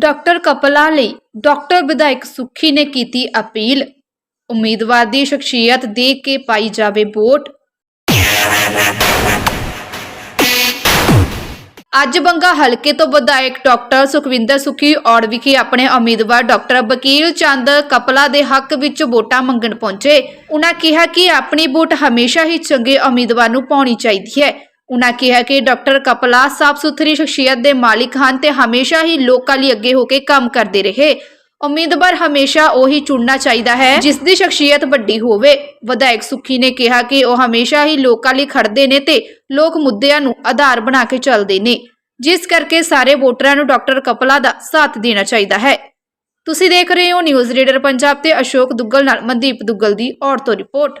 Doctor Kapila ਲਈ doctor ਵਿਧਾਇਕ ਸੁਖੀ ਨੇ ਕੀਤੀ ਅਪੀਲ। ਉਮੀਦਵਾਰ ਦੀ ਸ਼ਖਸੀਅਤ ਦੇਖ ਕੇ ਪਾਈ ਜਾਵੇ ਵੋਟ। ਅੱਜ ਬੰਗਾ ਹਲਕੇ ਤੋਂ ਵਿਧਾਇਕ ਡਾਕਟਰ ਸੁਖਵਿੰਦਰ ਸੁਖੀ ਔੜ ਵਿਖੇ ਆਪਣੇ ਉਮੀਦਵਾਰ ਡਾਕਟਰ ਵਕੀਲ ਚੰਦ ਕਪਲਾ ਦੇ ਹੱਕ ਵਿੱਚ ਵੋਟਾਂ ਮੰਗਣ ਪਹੁੰਚੇ। ਉਹਨਾਂ ਕਿਹਾ ਕਿ ਆਪਣੀ ਵੋਟ ਹਮੇਸ਼ਾ ਹੀ ਚੰਗੇ ਉਮੀਦਵਾਰ ਨੂੰ ਪਾਉਣੀ ਚਾਹੀਦੀ ਹੈ। ਉਨ੍ਹਾਂ ਕਿਹਾ ਕਿ ਡਾਕਟਰ ਕਪਲਾ ਸਾਫ਼ ਸੁਥਰੀ ਸ਼ਖਸੀਅਤ ਦੇ ਮਾਲਿਕ ਹਨ ਤੇ ਹਮੇਸ਼ਾ ਹੀ ਲੋਕਾਂ ਲਈ ਅੱਗੇ ਹੋ ਕੇ ਕੰਮ ਕਰਦੇ ਰਹੇ। ਉਮੀਦਵਾਰ ਹਮੇਸ਼ਾ ਉਹੀ ਚੁਣਨਾ ਚਾਹੀਦਾ ਹੈ ਜਿਸ ਦੀ ਸ਼ਖਸੀਅਤ ਵੱਡੀ ਹੋਵੇ। ਵਿਧਾਇਕ ਸੁੱਖੀ ਨੇ ਕਿਹਾ ਕਿ ਉਹ ਹਮੇਸ਼ਾ ਹੀ ਲੋਕਾਂ ਲਈ ਖੜਦੇ ਨੇ ਤੇ ਲੋਕ ਮੁੱਦਿਆਂ ਨੂੰ ਆਧਾਰ ਬਣਾ ਕੇ ਚੱਲਦੇ ਨੇ। ਜਿਸ ਕਰਕੇ ਸਾਰੇ ਵੋਟਰਾਂ ਨੂੰ ਡਾਕਟਰ ਕਪਲਾ ਦਾ ਸਾਥ ਦੇਣਾ ਚਾਹੀਦਾ ਹੈ। ਤੁਸੀਂ ਦੇਖ ਰਹੇ ਹੋ ਨਿਊਜ਼ ਰੀਡਰ ਪੰਜਾਬ ਤੇ ਅਸ਼ੋਕ ਦੁੱਗਲ ਨਾਲ ਮਨਦੀਪ ਦੁੱਗਲ ਦੀ ਔਰਤੋਂ report.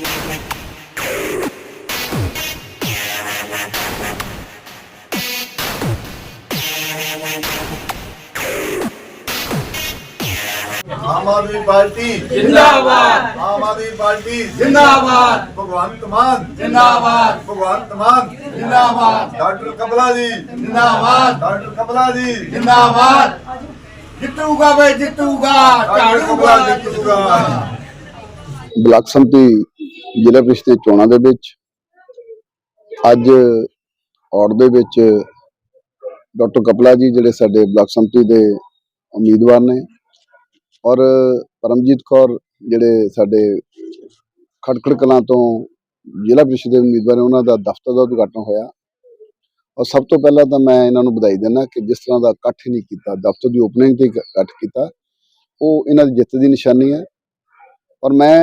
आम आदमी पार्टी। जिंदाबाद। आम आदमी पार्टी। जिंदाबाद। भगवंत मान जिंदाबाद। भगवंत मान जिंदाबाद। डॉक्टर कमला जी जिंदाबाद। डॉक्टर कमला जी जिंदाबाद जितूगा भाई जितूगा झाड़ू ब्लॉक समिति ਜ਼ਿਲ੍ਹਾ ਪ੍ਰੀਸ਼ਦ ਚੋਣਾਂ ਦੇ ਵਿੱਚ ਅੱਜ ਔੜ ਦੇ ਵਿੱਚ ਡਾਕਟਰ ਕਪਲਾ ਜੀ ਜਿਹੜੇ ਸਾਡੇ ਬਲਾਕ ਸੰਮਤੀ ਦੇ ਉਮੀਦਵਾਰ ਨੇ ਔਰ ਪਰਮਜੀਤ ਕੌਰ ਜਿਹੜੇ ਸਾਡੇ ਖਟਕੜ ਕਲਾਂ ਤੋਂ ਜ਼ਿਲ੍ਹਾ ਪ੍ਰੀਸ਼ਦ ਦੇ ਉਮੀਦਵਾਰ ਨੇ, ਉਹਨਾਂ ਦਾ ਦਫ਼ਤਰ ਦਾ ਉਦਘਾਟਨ ਹੋਇਆ। ਔਰ ਸਭ ਤੋਂ ਪਹਿਲਾਂ ਤਾਂ ਮੈਂ ਇਹਨਾਂ ਨੂੰ ਵਧਾਈ ਦਿੰਦਾ ਕਿ ਜਿਸ ਤਰ੍ਹਾਂ ਦਾ ਇਕੱਠ ਨਹੀਂ ਕੀਤਾ, ਦਫ਼ਤਰ ਦੀ ਓਪਨਿੰਗ ਤੇ ਇਕੱਠ ਕੀਤਾ, ਉਹ ਇਹਨਾਂ ਦੀ ਜਿੱਤ ਦੀ ਨਿਸ਼ਾਨੀ ਹੈ। ਔਰ ਮੈਂ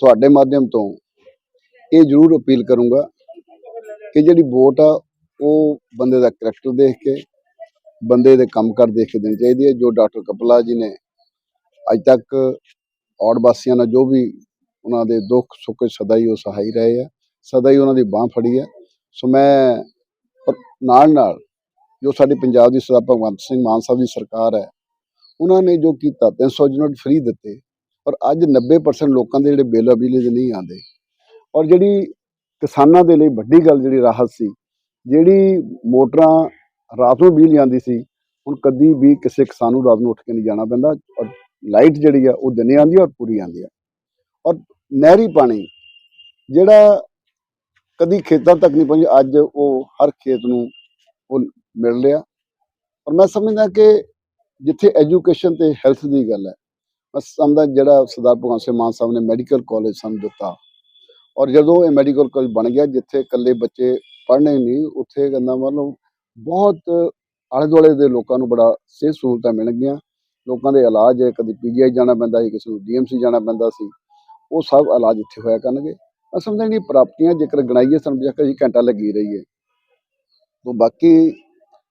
ਤੁਹਾਡੇ ਮਾਧਿਅਮ ਤੋਂ ਇਹ ਜ਼ਰੂਰ ਅਪੀਲ ਕਰੂੰਗਾ ਕਿ ਜਿਹੜੀ ਵੋਟ ਆ, ਉਹ ਬੰਦੇ ਦਾ ਕਰੈਕਟਰ ਦੇਖ ਕੇ, ਬੰਦੇ ਦੇ ਕੰਮ ਕਰ ਦੇਖ ਕੇ ਦੇਣੀ ਚਾਹੀਦੀ ਹੈ। ਜੋ ਡਾਕਟਰ ਕਪਲਾ ਜੀ ਨੇ ਅੱਜ ਤੱਕ ਔੜ ਵਾਸੀਆਂ ਨਾਲ ਜੋ ਵੀ ਉਹਨਾਂ ਦੇ ਦੁੱਖ ਸੁੱਖ ਸਦਾ ਹੀ ਉਹ ਸਹਾਈ ਰਹੇ ਆ ਸਦਾ ਹੀ ਉਹਨਾਂ ਦੀ ਬਾਹ ਫੜੀ ਹੈ ਸੋ ਮੈਂ ਨਾਲ ਨਾਲ ਜੋ ਸਾਡੀ ਪੰਜਾਬ ਦੀ ਸਰਦਾਰ ਭਗਵੰਤ ਸਿੰਘ ਮਾਨ ਸਾਹਿਬ ਦੀ ਸਰਕਾਰ ਹੈ, ਉਹਨਾਂ ਨੇ ਜੋ ਕੀਤਾ 300 ਯੂਨਿਟ ਫ੍ਰੀ ਦਿੱਤੇ। ਔਰ ਅੱਜ 90% ਲੋਕਾਂ ਦੇ ਜਿਹੜੇ ਬਿੱਲ ਆ, ਬਿਜਲੀ ਦੇ ਨਹੀਂ ਆਉਂਦੇ। ਔਰ ਜਿਹੜੀ ਕਿਸਾਨਾਂ ਦੇ ਲਈ ਵੱਡੀ ਗੱਲ ਜਿਹੜੀ ਰਾਹਤ ਸੀ, ਜਿਹੜੀ ਮੋਟਰਾਂ ਰਾਤ ਨੂੰ ਬਿਜਲੀ ਆਉਂਦੀ ਸੀ, ਹੁਣ ਕਦੀ ਵੀ ਕਿਸੇ ਕਿਸਾਨ ਨੂੰ ਰਾਤ ਨੂੰ ਉੱਠ ਕੇ ਨਹੀਂ ਜਾਣਾ ਪੈਂਦਾ ਔਰ ਲਾਈਟ ਜਿਹੜੀ ਆ, ਉਹ ਦਿਨੇ ਆਉਂਦੀ ਔਰ ਪੂਰੀ ਆਉਂਦੀ ਆ। ਔਰ ਨਹਿਰੀ ਪਾਣੀ, ਜਿਹੜਾ ਕਦੀ ਖੇਤਾਂ ਤੱਕ ਨਹੀਂ ਪਹੁੰਚਿਆ, ਅੱਜ ਉਹ ਹਰ ਖੇਤ ਨੂੰ ਉਹ ਮਿਲ ਰਿਹਾ। ਔਰ ਮੈਂ ਸਮਝਦਾ ਕਿ ਜਿੱਥੇ ਐਜੂਕੇਸ਼ਨ ਤੇ ਹੈਲਥ ਦੀ ਗੱਲ ਹੈ ਸਮਝਦਾ ਜਿਹੜਾ ਸਰਦਾਰ ਭਗਵੰਤ ਸਿੰਘ ਮਾਨ ਸਾਹਿਬ ਨੇ ਮੈਡੀਕਲ ਕਾਲਜ ਸਾਨੂੰ ਦਿੱਤਾ। ਔਰ ਜਦੋਂ ਇਹ ਮੈਡੀਕਲ ਕਾਲਜ ਬਣ ਗਿਆ, ਜਿੱਥੇ ਇਕੱਲੇ ਬੱਚੇ ਪੜ੍ਹਨੇ ਨਹੀਂ, ਉੱਥੇ ਕਹਿੰਦਾ ਮਤਲਬ ਬਹੁਤ ਆਲੇ ਦੁਆਲੇ ਦੇ ਲੋਕਾਂ ਨੂੰ ਬੜਾ ਸਿਹਤ ਸਹੂਲਤਾਂ ਮਿਲ ਗਈਆਂ। ਲੋਕਾਂ ਦੇ ਇਲਾਜ ਹੈ, ਕਦੀ ਪੀਜੀਆਈ ਜਾਣਾ ਪੈਂਦਾ ਸੀ, ਕਿਸੇ ਨੂੰ ਡੀਐਮਸੀ ਜਾਣਾ ਪੈਂਦਾ ਸੀ। ਉਹ ਸਭ ਇਲਾਜ ਇੱਥੇ ਹੋਇਆ ਕਰਨਗੇ। ਮੈਂ ਸਮਝਦਾ ਜਿਹੜੀ ਪ੍ਰਾਪਤੀਆਂ ਜੇਕਰ ਗਣਾਈਏ, ਸਾਨੂੰ ਬੇਸ਼ੱਕ ਅਸੀਂ ਘੰਟਾ ਲੱਗੀ ਰਹੀ ਹੈ। ਤੋਂ ਬਾਕੀ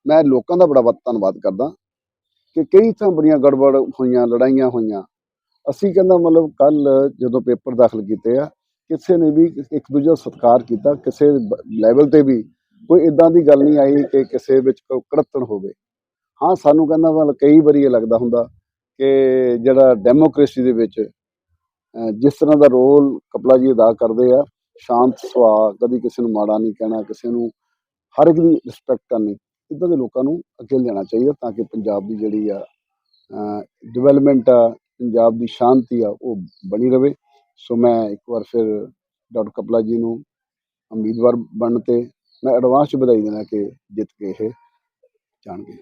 ਮੈਂ ਲੋਕਾਂ ਦਾ ਬੜਾ ਬਹੁਤ ਧੰਨਵਾਦ ਕਰਦਾ ਕਿ ਕਈ ਥਾਂ ਬੜੀਆਂ ਗੜਬੜ ਹੋਈਆਂ, ਲੜਾਈਆਂ ਹੋਈਆਂ। ਅਸੀਂ ਕਹਿੰਦਾ ਮਤਲਬ ਕੱਲ ਜਦੋਂ ਪੇਪਰ ਦਾਖਲ ਕੀਤੇ ਆ, ਕਿਸੇ ਨੇ ਵੀ ਇੱਕ ਦੂਜੇ ਦਾ ਸਤਿਕਾਰ ਕੀਤਾ, ਕਿਸੇ ਲੈਵਲ ਤੇ ਵੀ ਕੋਈ ਇਦਾਂ ਦੀ ਗੱਲ ਨਹੀਂ ਆਈ ਕਿ ਕਿਸੇ ਵਿੱਚ ਕੋਈ ਕੜਤਣ ਹੋਵੇ। ਹਾਂ, ਸਾਨੂੰ ਕਹਿੰਦਾ ਮਤਲਬ ਕਈ ਵਾਰੀ ਇਹ ਲੱਗਦਾ ਹੁੰਦਾ ਕਿ ਜਿਹੜਾ ਡੈਮੋਕ੍ਰੇਸੀ ਦੇ ਵਿੱਚ ਜਿਸ ਤਰ੍ਹਾਂ ਦਾ ਰੋਲ ਕਪਲਾ ਜੀ ਅਦਾ ਕਰਦੇ ਆ, ਸ਼ਾਂਤ ਸੁਭਾਅ, ਕਦੀ ਕਿਸੇ ਨੂੰ ਮਾੜਾ ਨਹੀਂ ਕਹਿਣਾ, ਕਿਸੇ ਨੂੰ ਹਰ ਇੱਕ ਦੀ ਰਿਸਪੈਕਟ ਕਰਨੀ ਇਦਾਂ ਦੇ ਲੋਕਾਂ ਨੂੰ ਅੱਗੇ ਲਿਆਉਣਾ ਚਾਹੀਦਾ ਤਾਂ ਕਿ ਪੰਜਾਬ ਦੀ ਜਿਹੜੀ ਆ ਡਿਵੈਲਪਮੈਂਟ ਆ ਪੰਜਾਬ ਦੀ ਸ਼ਾਂਤੀ ਆ, ਉਹ ਬਣੀ ਰਵੇ। ਸੋ ਮੈਂ ਇੱਕ ਵਾਰ ਫਿਰ ਡਾਕਟਰ ਕਪਲਾ ਜੀ ਨੂੰ ਉਮੀਦਵਾਰ ਬਣਨ ਤੇ ਮੈਂ ਐਡਵਾਂਸ ਚ ਵਧਾਈ ਦੇਣਾ ਕਿ ਜਿੱਤ ਕੇ ਇਹ ਜਾਣਗੇ।